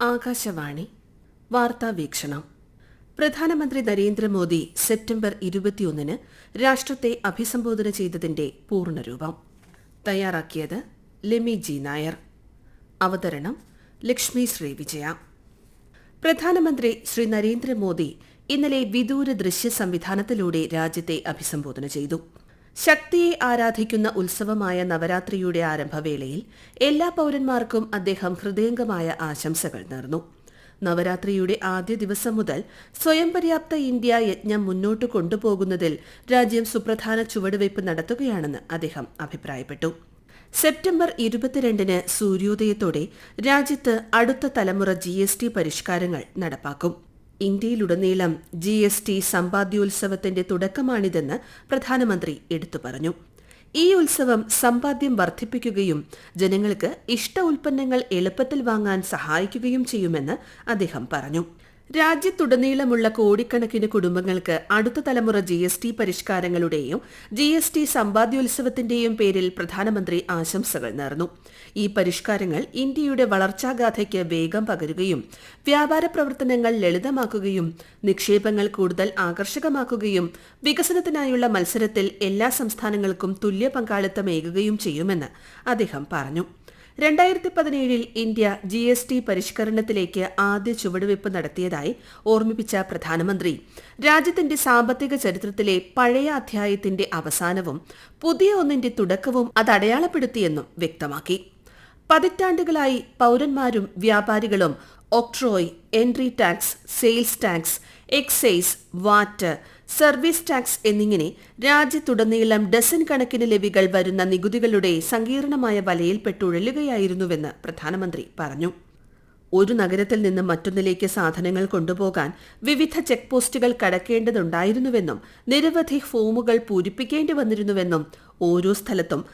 ആകാശവാണി വാർത്താ വീക്ഷണം. പ്രധാനമന്ത്രി നരേന്ദ്രമോദി സെപ്റ്റംബർ ഇരുപത്തിയൊന്നിന് രാഷ്ട്രത്തെ അഭിസംബോധന ചെയ്തതിന്റെ പൂർണരൂപം. തയ്യാറാക്കിയത് ലെമി ജി നായർ. അവതരണം ലക്ഷ്മി ശ്രീ വിജയ. പ്രധാനമന്ത്രി ശ്രീ നരേന്ദ്രമോദി ഇന്നലെ വിദൂര ദൃശ്യ സംവിധാനത്തിലൂടെ രാജ്യത്തെ അഭിസംബോധന ചെയ്തു. ശക്തിയെ ആരാധിക്കുന്ന ഉത്സവമായ നവരാത്രിയുടെ ആരംഭവേളയിൽ എല്ലാ പൌരന്മാർക്കും അദ്ദേഹം ഹൃദയംഗമായ ആശംസകൾ നേർന്നു. നവരാത്രിയുടെ ആദ്യ ദിവസം മുതൽ സ്വയം പര്യാപ്ത ഇന്ത്യ യജ്ഞം മുന്നോട്ട് കൊണ്ടുപോകുന്നതിൽ രാജ്യം സുപ്രധാന ചുവടുവയ്പ് നടത്തുകയാണെന്ന് അദ്ദേഹം അഭിപ്രായപ്പെട്ടു. സെപ്റ്റംബർ ഇരുപത്തിരണ്ടിന് സൂര്യോദയത്തോടെ രാജ്യത്ത് അടുത്ത തലമുറ ജി എസ് ടി പരിഷ്കാരങ്ങൾ നടപ്പാക്കും. ഇന്ത്യയിലുടനീളം ജി എസ് ടി സമ്പാദ്യോത്സവത്തിന്റെ തുടക്കമാണിതെന്ന് പ്രധാനമന്ത്രി എടുത്തു പറഞ്ഞു. ഈ ഉത്സവം സമ്പാദ്യം വർദ്ധിപ്പിക്കുകയും ജനങ്ങൾക്ക് ഇഷ്ട ഉൽപ്പന്നങ്ങൾ എളുപ്പത്തിൽ വാങ്ങാൻ സഹായിക്കുകയും ചെയ്യുമെന്ന് അദ്ദേഹം പറഞ്ഞു. രാജ്യത്തുടനീളമുള്ള കോടിക്കണക്കിന് കുടുംബങ്ങൾക്ക് അടുത്ത തലമുറ ജി എസ് ടി പരിഷ്കാരങ്ങളുടെയും ജി എസ് ടി സമ്പാദ്യോത്സവത്തിന്റെയും പേരിൽ പ്രധാനമന്ത്രി ആശംസകൾ നേർന്നു. ഈ പരിഷ്കാരങ്ങൾ ഇന്ത്യയുടെ വളർച്ചാഗാഥയ്ക്ക് വേഗം പകരുകയും വ്യാപാര പ്രവർത്തനങ്ങൾ ലളിതമാക്കുകയും നിക്ഷേപങ്ങൾ കൂടുതൽ ആകർഷകമാക്കുകയും വികസനത്തിനായുള്ള മത്സരത്തിൽ എല്ലാ സംസ്ഥാനങ്ങൾക്കും തുല്യ പങ്കാളിത്തമേകുകയും ചെയ്യുമെന്ന് അദ്ദേഹം പറഞ്ഞു. രണ്ടായിരത്തി പതിനേഴിൽ ഇന്ത്യ ജി എസ് ടി പരിഷ്കരണത്തിലേക്ക് ആദ്യ ചുവടുവയ്പ് നടത്തിയതായി ഓർമ്മിപ്പിച്ച പ്രധാനമന്ത്രി. രാജ്യത്തിന്റെ സാമ്പത്തിക ചരിത്രത്തിലെ പഴയ അധ്യായത്തിന്റെ അവസാനവും പുതിയ ഒന്നിന്റെ തുടക്കവും അത് അടയാളപ്പെടുത്തിയെന്നും വ്യക്തമാക്കി. പതിറ്റാണ്ടുകളായി പൌരന്മാരും വ്യാപാരികളും octroi entry tax sales tax excise VAT service tax എന്നിങ്ങനെ രാജ്യത്തുടനീളം ഡസൻ കണക്കിന് ലെവികൾ വരുന്ന നികുതികളുടെ സങ്കീർണമായ വലയിൽപ്പെട്ടുഴലുകയായിരുന്നുവെന്ന് പ്രധാനമന്ത്രി പറഞ്ഞു. ഒരു നഗരത്തിൽ നിന്ന് മറ്റൊന്നിലേക്ക് സാധനങ്ങൾ കൊണ്ടുപോകാൻ വിവിധ ചെക്ക് പോസ്റ്റുകൾ കടക്കേണ്ടതുണ്ടായിരുന്നുവെന്നും നിരവധി ഫോമുകൾ പൂരിപ്പിക്കേണ്ടി വന്നിരുന്നുവെന്നും ഓരോ സ്ഥലത്തും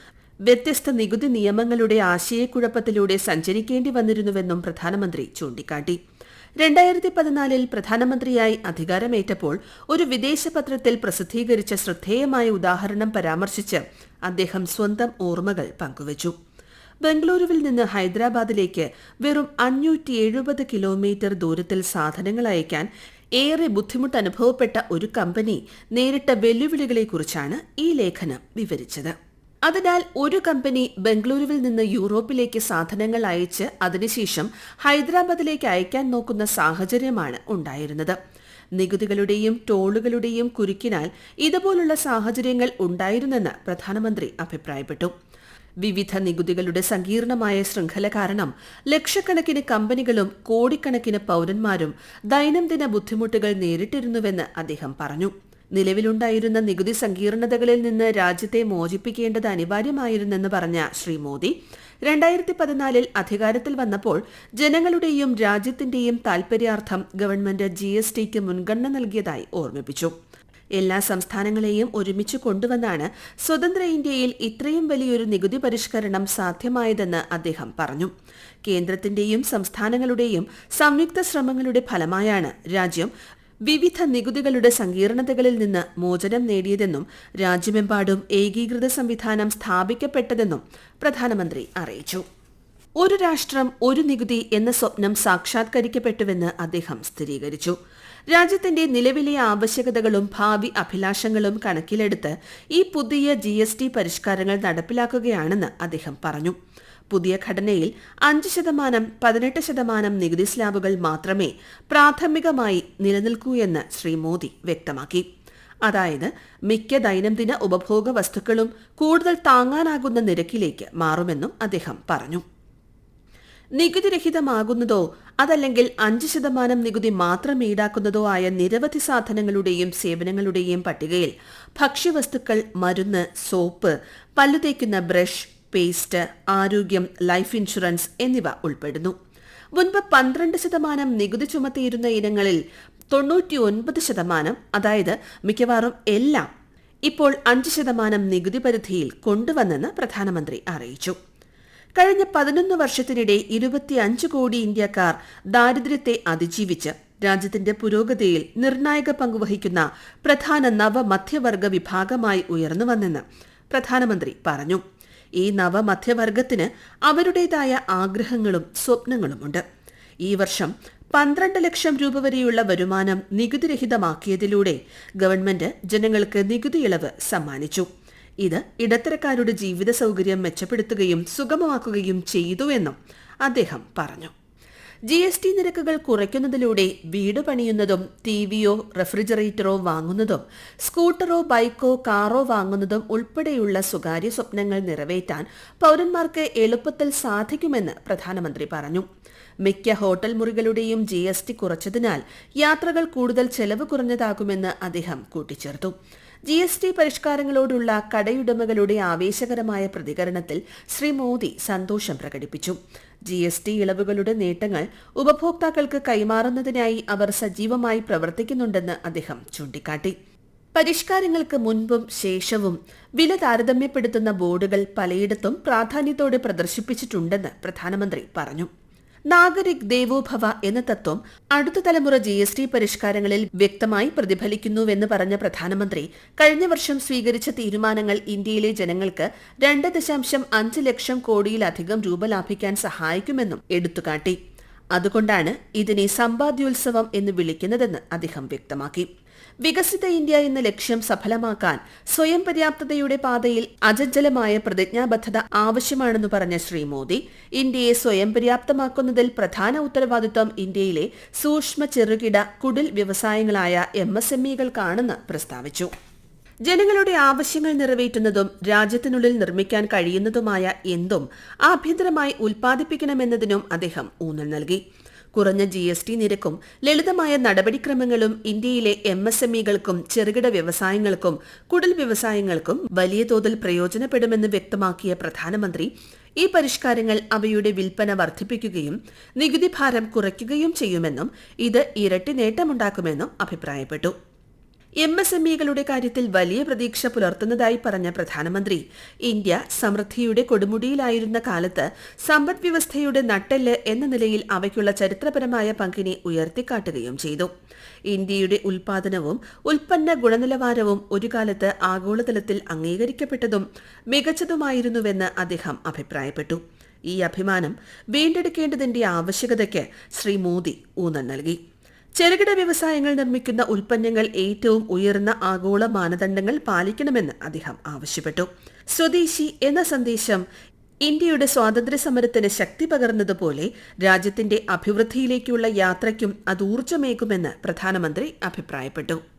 വ്യത്യസ്ത നികുതി നിയമങ്ങളുടെ ആശയക്കുഴപ്പത്തിലൂടെ സഞ്ചരിക്കേണ്ടി വന്നിരുന്നുവെന്നും പ്രധാനമന്ത്രി ചൂണ്ടിക്കാട്ടി. രണ്ടായിരത്തി പതിനാലിൽ പ്രധാനമന്ത്രിയായി അധികാരമേറ്റപ്പോൾ ഒരു വിദേശ പത്രത്തിൽ പ്രസിദ്ധീകരിച്ച ശ്രദ്ധേയമായ ഉദാഹരണം പരാമർശിച്ച് അദ്ദേഹം സ്വന്തം ഓർമ്മകൾ പങ്കുവച്ചു. ബംഗളൂരുവിൽ നിന്ന് ഹൈദരാബാദിലേക്ക് വെറും അഞ്ഞൂറ്റി എഴുപത് കിലോമീറ്റർ ദൂരത്തിൽ സാധനങ്ങൾ അയക്കാൻ ഏറെ ബുദ്ധിമുട്ട് അനുഭവപ്പെട്ട ഒരു കമ്പനി നേരിട്ട വെല്ലുവിളികളെക്കുറിച്ചാണ് ഈ ലേഖനം വിവരിച്ചത്. അതിനാൽ ഒരു കമ്പനി ബംഗളൂരുവിൽ നിന്ന് യൂറോപ്പിലേക്ക് സാധനങ്ങൾ അയച്ച് അതിനുശേഷം ഹൈദരാബാദിലേക്ക് അയക്കാൻ നോക്കുന്ന സാഹചര്യമാണ് ഉണ്ടായിരുന്നത്. നികുതികളുടെയും ടോളുകളുടെയും കുരുക്കിനാൽ ഇതുപോലുള്ള സാഹചര്യങ്ങൾ ഉണ്ടായിരുന്നെന്ന് പ്രധാനമന്ത്രി അഭിപ്രായപ്പെട്ടു. വിവിധ നികുതികളുടെ സങ്കീർണമായ ശൃംഖല കാരണം ലക്ഷക്കണക്കിന് കമ്പനികളും കോടിക്കണക്കിന് പൌരന്മാരും ദൈനംദിന ബുദ്ധിമുട്ടുകൾ നേരിട്ടിരുന്നുവെന്ന് അദ്ദേഹം പറഞ്ഞു. നിലവിലുണ്ടായിരുന്ന നികുതി സങ്കീർണതകളിൽ നിന്ന് രാജ്യത്തെ മോചിപ്പിക്കേണ്ടത് അനിവാര്യമായിരുന്നെന്ന് പറഞ്ഞ ശ്രീ മോദി രണ്ടായിരത്തി പതിനാലിൽ അധികാരത്തിൽ വന്നപ്പോൾ ജനങ്ങളുടെയും രാജ്യത്തിന്റെയും താൽപര്യാർത്ഥം ഗവൺമെന്റ് ജി എസ് ടിക്ക് മുൻഗണന നൽകിയതായി ഓർമ്മിപ്പിച്ചു. എല്ലാ സംസ്ഥാനങ്ങളെയും ഒരുമിച്ച് കൊണ്ടുവന്നാണ് സ്വതന്ത്ര ഇന്ത്യയിൽ ഇത്രയും വലിയൊരു നികുതി പരിഷ്കരണം സാധ്യമായതെന്ന് അദ്ദേഹം പറഞ്ഞു. കേന്ദ്രത്തിന്റെയും സംസ്ഥാനങ്ങളുടെയും സംയുക്ത ശ്രമങ്ങളുടെ ഫലമായാണ് രാജ്യം വിവിധ നികുതികളുടെ സങ്കീർണതകളിൽ നിന്ന് മോചനം നേടിയതെന്നും രാജ്യമെമ്പാടും ഏകീകൃത സംവിധാനം സ്ഥാപിക്കപ്പെട്ടതെന്നും പ്രധാനമന്ത്രി അറിയിച്ചു. ഒരു രാഷ്ട്രം ഒരു നികുതി എന്ന സ്വപ്നം സാക്ഷാത്കരിക്കപ്പെട്ടുവെന്ന് അദ്ദേഹം സ്ഥിരീകരിച്ചു. രാജ്യത്തിന്റെ നിലവിലെ ആവശ്യകതകളും ഭാവി അഭിലാഷങ്ങളും കണക്കിലെടുത്ത് ഈ പുതിയ ജി എസ് ടി പരിഷ്കാരങ്ങൾ നടപ്പിലാക്കുകയാണെന്ന് അദ്ദേഹം പറഞ്ഞു. പുതിയ ഘടനയിൽ അഞ്ച് ശതമാനം പതിനെട്ട് ശതമാനം നികുതി സ്ലാബുകൾ മാത്രമേ പ്രാഥമികമായി നിലനിൽക്കൂ എന്ന് ശ്രീ മോദി വ്യക്തമാക്കി. അതായത് മിക്ക ദൈനംദിന ഉപഭോഗ വസ്തുക്കളും കൂടുതൽ താങ്ങാനാകുന്ന നിരക്കിലേക്ക് മാറുമെന്നും അദ്ദേഹം പറഞ്ഞു. നികുതിരഹിതമാകുന്നതോ അതല്ലെങ്കിൽ അഞ്ച് ശതമാനം നികുതി മാത്രം ഈടാക്കുന്നതോ ആയ നിരവധി സാധനങ്ങളുടെയും സേവനങ്ങളുടെയും പട്ടികയിൽ ഭക്ഷ്യവസ്തുക്കൾ മരുന്ന് സോപ്പ് പല്ലുതേക്കുന്ന ബ്രഷ് പേസ്റ്റ് ആരോഗ്യം ലൈഫ് ഇൻഷുറൻസ് എന്നിവ ഉൾപ്പെടുന്നു. മുൻപ് പന്ത്രണ്ട് ശതമാനം നികുതി ചുമത്തിയിരുന്ന ഇനങ്ങളിൽ തൊണ്ണൂറ്റിയൊൻപത് ശതമാനം അതായത് മിക്കവാറും എല്ലാം ഇപ്പോൾ അഞ്ച് ശതമാനം നികുതി പരിധിയിൽ കൊണ്ടുവന്നെന്ന് പ്രധാനമന്ത്രി അറിയിച്ചു. കഴിഞ്ഞ പതിനൊന്ന് വർഷത്തിനിടെ ഇരുപത്തിയഞ്ച് കോടി ഇന്ത്യക്കാർ ദാരിദ്ര്യത്തെ അതിജീവിച്ച് രാജ്യത്തിന്റെ പുരോഗതിയിൽ നിർണായക പങ്കുവഹിക്കുന്ന പ്രധാന നവമധ്യവർഗ വിഭാഗമായി ഉയർന്നു വന്നെന്ന് പ്രധാനമന്ത്രി പറഞ്ഞു. ഈ നവമധ്യവർഗത്തിന് അവരുടേതായ ആഗ്രഹങ്ങളും സ്വപ്നങ്ങളുമുണ്ട്. ഈ വർഷം പന്ത്രണ്ട് ലക്ഷം രൂപ വരെയുള്ള വരുമാനം നികുതിരഹിതമാക്കിയതിലൂടെ ഗവൺമെന്റ് ജനങ്ങൾക്ക് നികുതി ഇളവ് സമ്മാനിച്ചു. ഇത് ഇടത്തരക്കാരുടെ ജീവിത സൗകര്യം മെച്ചപ്പെടുത്തുകയും സുഗമമാക്കുകയും ചെയ്തുവെന്നും അദ്ദേഹം പറഞ്ഞു. ജി എസ് ടി നിരക്കുകൾ കുറയ്ക്കുന്നതിലൂടെ വീട് പണിയുന്നതും ടി വിയോ റെഫ്രിജറേറ്ററോ വാങ്ങുന്നതും സ്കൂട്ടറോ ബൈക്കോ കാറോ വാങ്ങുന്നതും ഉൾപ്പെടെയുള്ള സ്വകാര്യ സ്വപ്നങ്ങൾ നിറവേറ്റാൻ പൌരന്മാർക്ക് എളുപ്പത്തിൽ സാധിക്കുമെന്ന് പ്രധാനമന്ത്രി പറഞ്ഞു. മിക്ക ഹോട്ടൽ മുറികളുടെയും ജി എസ് ടി കുറച്ചതിനാൽ യാത്രകൾ കൂടുതൽ ചെലവ് കുറഞ്ഞതാകുമെന്ന് അദ്ദേഹം കൂട്ടിച്ചേർത്തു. ജി എസ് ടി പരിഷ്കാരങ്ങളോടുള്ള കടയുടമകളുടെ ആവേശകരമായ പ്രതികരണത്തിൽ ശ്രീ മോദി സന്തോഷം പ്രകടിപ്പിച്ചു. ജി എസ് ടി ഇളവുകളുടെ നേട്ടങ്ങൾ ഉപഭോക്താക്കൾക്ക് കൈമാറുന്നതിനായി അവർ സജീവമായി പ്രവർത്തിക്കുന്നുണ്ടെന്ന് അദ്ദേഹം ചൂണ്ടിക്കാട്ടി. പരിഷ്കാരങ്ങൾക്ക് മുൻപും ശേഷവും വില താരതമ്യപ്പെടുത്തുന്ന ബോർഡുകൾ പലയിടത്തും പ്രാധാന്യത്തോടെ പ്രദർശിപ്പിച്ചിട്ടുണ്ടെന്ന് പ്രധാനമന്ത്രി പറഞ്ഞു. നാഗരിക് ദേവോഭവ എന്ന തത്വം അടുത്ത തലമുറ ജി എസ് ടി പരിഷ്കാരങ്ങളിൽ വ്യക്തമായി പ്രതിഫലിക്കുന്നുവെന്ന് പറഞ്ഞ പ്രധാനമന്ത്രി കഴിഞ്ഞ വർഷം സ്വീകരിച്ച തീരുമാനങ്ങൾ ഇന്ത്യയിലെ ജനങ്ങൾക്ക് രണ്ട് ദശാംശം അഞ്ച് ലക്ഷം കോടിയിലധികം രൂപ ലാഭിക്കാൻ സഹായിക്കുമെന്നും എടുത്തുകാട്ടി. അതുകൊണ്ടാണ് ഇതിനെ സമ്പാദ്യോത്സവം എന്ന് വിളിക്കുന്നതെന്ന് അദ്ദേഹം വ്യക്തമാക്കി. വികസിത ഇന്ത്യ എന്ന ലക്ഷ്യം സഫലമാക്കാൻ സ്വയം പര്യാപ്തതയുടെ പാതയിൽ അജജ്ജലമായ പ്രതിജ്ഞാബദ്ധത ആവശ്യമാണെന്ന് പറഞ്ഞ ശ്രീ മോദി ഇന്ത്യയെ സ്വയം പര്യാപ്തമാക്കുന്നതിൽ പ്രധാന ഉത്തരവാദിത്വം ഇന്ത്യയിലെ സൂക്ഷ്മ ചെറുകിട കുടിൽ വ്യവസായങ്ങളായ എം എസ് എം ഇകൾക്കാണെന്ന് പ്രസ്താവിച്ചു. ജനങ്ങളുടെ ആവശ്യങ്ങൾ നിറവേറ്റുന്നതും രാജ്യത്തിനുള്ളിൽ നിർമ്മിക്കാൻ കഴിയുന്നതുമായ എന്തും ആഭ്യന്തരമായി ഉൽപ്പാദിപ്പിക്കണമെന്നതിനും അദ്ദേഹം ഊന്നൽ നൽകി. കുറഞ്ഞ ജി എസ് ടി നിരക്കും ലളിതമായ നടപടിക്രമങ്ങളും ഇന്ത്യയിലെ എം എസ് എം ഇകൾക്കും ചെറുകിട വ്യവസായങ്ങൾക്കും കുടിൽ വ്യവസായങ്ങൾക്കും വലിയ തോതിൽ പ്രയോജനപ്പെടുമെന്ന് വ്യക്തമാക്കിയ പ്രധാനമന്ത്രി ഈ പരിഷ്കാരങ്ങൾ അവയുടെ വിൽപ്പന വർദ്ധിപ്പിക്കുകയും നികുതി ഭാരം കുറയ്ക്കുകയും ചെയ്യുമെന്നും ഇത് ഇരട്ടി നേട്ടമുണ്ടാക്കുമെന്നും അഭിപ്രായപ്പെട്ടു. എം എസ് എം ഇകളുടെ കാര്യത്തിൽ വലിയ പ്രതീക്ഷ പുലർത്തുന്നതായി പറഞ്ഞ പ്രധാനമന്ത്രി ഇന്ത്യ സമൃദ്ധിയുടെ കൊടുമുടിയിലായിരുന്ന കാലത്ത് സമ്പദ് വ്യവസ്ഥയുടെ നട്ടെല്ല് എന്ന നിലയിൽ അവയ്ക്കുള്ള ചരിത്രപരമായ പങ്കിനെ ഉയർത്തിക്കാട്ടുകയും ചെയ്തു. ഇന്ത്യയുടെ ഉൽപാദനവും ഉൽപ്പന്ന ഗുണനിലവാരവും ഒരു കാലത്ത് ആഗോളതലത്തിൽ അംഗീകരിക്കപ്പെട്ടതും മികച്ചതുമായിരുന്നുവെന്ന് അദ്ദേഹം അഭിപ്രായപ്പെട്ടു. ഈ അഭിമാനം വീണ്ടെടുക്കേണ്ടതിന്റെ ആവശ്യകതയ്ക്ക് ശ്രീ മോദി ഊന്നൽ നൽകി. ചെറുകിട വ്യവസായങ്ങൾ നിർമ്മിക്കുന്ന ഉൽപ്പന്നങ്ങൾ ഏറ്റവും ഉയർന്ന ആഗോള മാനദണ്ഡങ്ങൾ പാലിക്കണമെന്ന് അദ്ദേഹം ആവശ്യപ്പെട്ടു. സ്വദേശി എന്ന സന്ദേശം ഇന്ത്യയുടെ സ്വാതന്ത്ര്യ സമരത്തിന് ശക്തി പകർന്നതുപോലെ രാജ്യത്തിന്റെ അഭിവൃദ്ധിയിലേക്കുള്ള യാത്രയ്ക്കും അത് ഊർജമേകുമെന്ന് പ്രധാനമന്ത്രി അഭിപ്രായപ്പെട്ടു.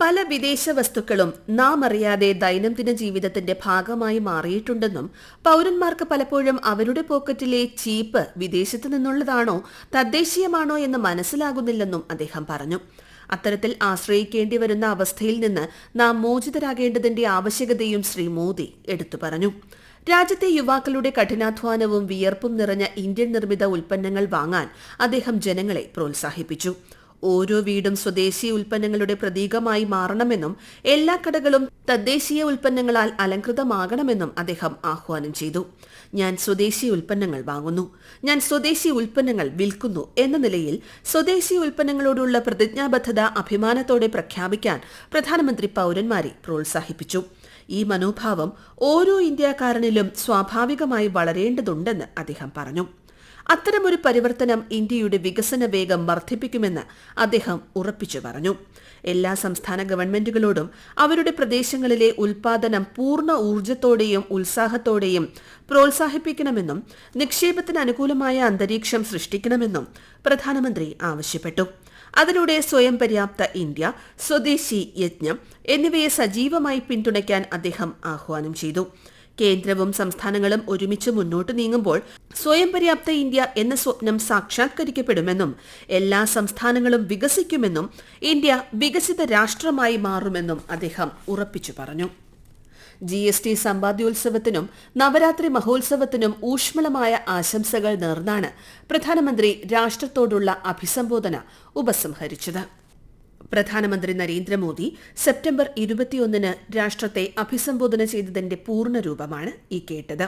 പല വിദേശ വസ്തുക്കളും നാം അറിയാതെ ദൈനംദിന ജീവിതത്തിന്റെ ഭാഗമായി മാറിയിട്ടുണ്ടെന്നും പൌരന്മാർക്ക് പലപ്പോഴും അവരുടെ പോക്കറ്റിലെ ചീപ്പ് വിദേശത്ത് നിന്നുള്ളതാണോ തദ്ദേശീയമാണോ എന്ന് മനസ്സിലാകുന്നില്ലെന്നും അദ്ദേഹം പറഞ്ഞു. അത്തരത്തിൽ ആശ്രയിക്കേണ്ടി വരുന്ന അവസ്ഥയിൽ നിന്ന് നാം മോചിതരാകേണ്ടതിന്റെ ആവശ്യകതയും ശ്രീ മോദി എടുത്തു പറഞ്ഞു. രാജ്യത്തെ യുവാക്കളുടെ കഠിനാധ്വാനവും വിയർപ്പും നിറഞ്ഞ ഇന്ത്യൻ നിർമ്മിത ഉൽപ്പന്നങ്ങൾ വാങ്ങാൻ അദ്ദേഹം ജനങ്ങളെ പ്രോത്സാഹിപ്പിച്ചു. ഓരോ വീടും സ്വദേശീയ ഉൽപ്പന്നങ്ങളുടെ പ്രതീകമായി മാറണമെന്നും എല്ലാ കടകളും തദ്ദേശീയ ഉൽപ്പന്നങ്ങളാൽ അലങ്കൃതമാകണമെന്നും അദ്ദേഹം ആഹ്വാനം ചെയ്തു. ഞാൻ സ്വദേശീയ ഉൽപ്പന്നങ്ങൾ വാങ്ങുന്നു. ഞാൻ സ്വദേശി ഉൽപ്പന്നങ്ങൾ വിൽക്കുന്നു എന്ന നിലയിൽ സ്വദേശി ഉൽപ്പന്നങ്ങളോടുള്ള പ്രതിജ്ഞാബദ്ധത അഭിമാനത്തോടെ പ്രഖ്യാപിക്കാൻ പ്രധാനമന്ത്രി പൌരന്മാരെ പ്രോത്സാഹിപ്പിച്ചു. ഈ മനോഭാവം ഓരോ ഇന്ത്യക്കാരനിലും സ്വാഭാവികമായി വളരേണ്ടതുണ്ടെന്ന് അദ്ദേഹം പറഞ്ഞു. അത്തരമൊരു പരിവർത്തനം ഇന്ത്യയുടെ വികസന വേഗം വർദ്ധിപ്പിക്കുമെന്ന് അദ്ദേഹം ഉറപ്പിച്ചു പറഞ്ഞു. എല്ലാ സംസ്ഥാന ഗവൺമെന്റുകളോടും അവരുടെ പ്രദേശങ്ങളിലെ ഉൽപാദനം പൂർണ ഊർജത്തോടെയും ഉത്സാഹത്തോടെയും പ്രോത്സാഹിപ്പിക്കണമെന്നും നിക്ഷേപത്തിന് അനുകൂലമായ അന്തരീക്ഷം സൃഷ്ടിക്കണമെന്നും പ്രധാനമന്ത്രി ആവശ്യപ്പെട്ടു. അതിലൂടെ സ്വയം പര്യാപ്ത ഇന്ത്യ സ്വദേശി യജ്ഞം എന്നിവയെ സജീവമായി പിന്തുണയ്ക്കാൻ അദ്ദേഹം ആഹ്വാനം ചെയ്തു. കേന്ദ്രവും സംസ്ഥാനങ്ങളും ഒരുമിച്ച് മുന്നോട്ട് നീങ്ങുമ്പോൾ സ്വയം പര്യാപ്ത ഇന്ത്യ എന്ന സ്വപ്നം സാക്ഷാത്കരിക്കപ്പെടുമെന്നും എല്ലാ സംസ്ഥാനങ്ങളും വികസിക്കുമെന്നും ഇന്ത്യ വികസിത രാഷ്ട്രമായി മാറുമെന്നും അദ്ദേഹം ഉറപ്പിച്ചു പറഞ്ഞു. ജി എസ് ടി സമ്പാദ്യോത്സവത്തിനും നവരാത്രി മഹോത്സവത്തിനും ഊഷ്മളമായ ആശംസകൾ നേർന്നാണ് പ്രധാനമന്ത്രി രാഷ്ട്രത്തോടുള്ള അഭിസംബോധന ഉപസംഹരിച്ചത്. പ്രധാനമന്ത്രി നരേന്ദ്രമോദി സെപ്റ്റംബർ ഇരുപത്തിയൊന്നിന് രാഷ്ട്രത്തെ അഭിസംബോധന ചെയ്തതിന്റെ പൂർണ രൂപമാണ് ഈ കേട്ടത്.